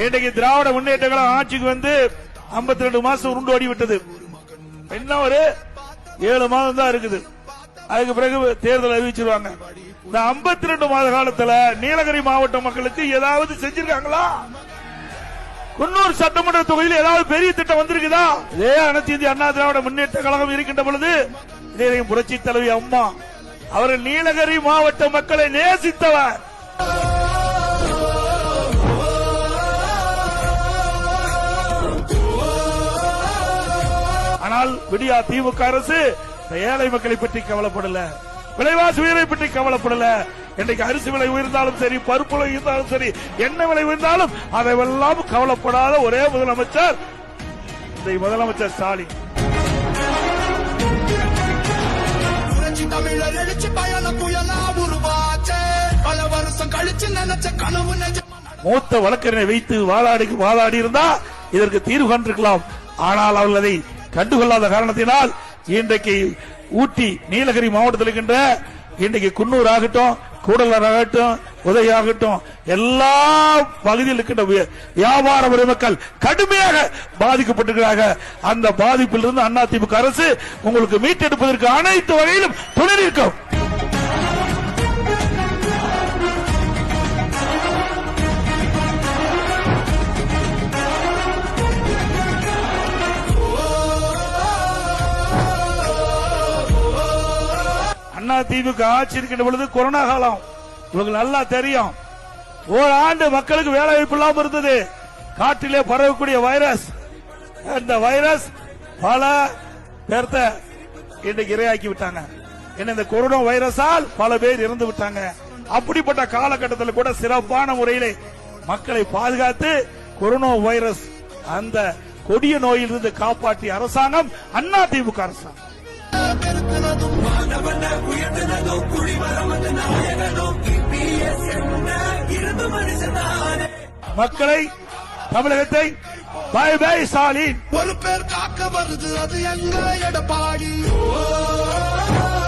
இன்றைக்கு திராவிட முன்னேற்ற கழகம் ஆட்சிக்கு வந்து 52 ரெண்டு மாசம் உருண்டு ஓடி விட்டது என்ன ஒரு ஏழு மாதம் தான் இருக்குது. அதுக்கு பிறகு தேர்தல் அறிவிச்சிருவாங்க. இந்த 52 ரெண்டு மாத காலத்துல நீலகிரி மாவட்ட மக்களுக்கு ஏதாவது செஞ்சிருக்காங்களா? குன்னூர் சட்டமன்ற தொகுதியில் ஏதாவது பெரிய திட்டம் வந்திருக்குதா? இதே அனைத்து இந்திய அண்ணா திராவிட முன்னேற்ற கழகம் இருக்கின்ற பொழுது இதே புரட்சி தலைவி அம்மா அவர் நீலகிரி மாவட்ட மக்களை நேசித்தவர். ஆனால் விடியா திமுக அரசு ஏழை மக்களை பற்றி கவலைப்படல. விலைவாசி உயரை பற்றி கவலைப்படல. இன்றைக்கு அரிசி விலை உயர்ந்தாலும் சரி பருப்பு விலை உயர்ந்தாலும் சரி எண்ணெய் விலை உயர்ந்தாலும் அதையெல்லாம் கவலைப்படாத ஒரே முதலமைச்சர் இந்த முதலமைச்சர் ஸ்டாலின். புரட்சி தமிழர் எழுச்சி பயண புயலா உருவாச்சே. பல வருஷம் கழிச்சு நினைச்ச கனவு மூத்த வழக்கறிஞரை வைத்து வாதாடி வாதாடி இருந்தா இதற்கு தீர்வு கண்டிருக்கலாம். ஆனால் அவர்கள் அதை கண்டுகொள்ளாத காரணத்தினால் இன்றைக்கு ஊட்டி நீலகிரி மாவட்டத்தில் இருக்கின்ற இன்றைக்கு குன்னூர் ஆகட்டும் கூடலூர் ஆகட்டும் உதய ஆகட்டும் எல்லா பகுதியில் இருக்கின்ற வியாபார பெருமக்கள் கடுமையாக பாதிக்கப்பட்டிருக்கிறார்கள். அந்த பாதிப்பிலிருந்து அதிமுக அரசு உங்களுக்கு மீட்டெடுப்பதற்கு அனைத்து வகையிலும் துணை நிற்கும். அண்ணா திமுக ஆட்சி இருக்கின்ற பொழுது கொரோனா காலம். உங்களுக்கு நல்லா தெரியும். ஒரு ஆண்டு மக்களுக்கு வேலை வாய்ப்பு இல்லாம இருந்தது. காட்டிலே பரவக்கூடிய வைரஸ். அந்த வைரஸ் பல பேர்த்த இன்னைக்கு இரையாக்கி விட்டாங்க. என்ன இந்த கொரோனா வைரஸால் பல பேர் இறந்து விட்டாங்க. அப்படிப்பட்ட காலகட்டத்தில் கூட சிறப்பான முறையிலே மக்களை பாதுகாத்து கொரோனா வைரஸ் அந்த கொடிய நோயிலிருந்து காப்பாற்றிய அரசாங்கம் அண்ணா திமுக அரசாங்கம். மக்களை தமிழகத்தை பை பை ஸ்டாலின். ஒரு பேர் காக்க வருது அது எங்க எடப்பாடி? ஓ!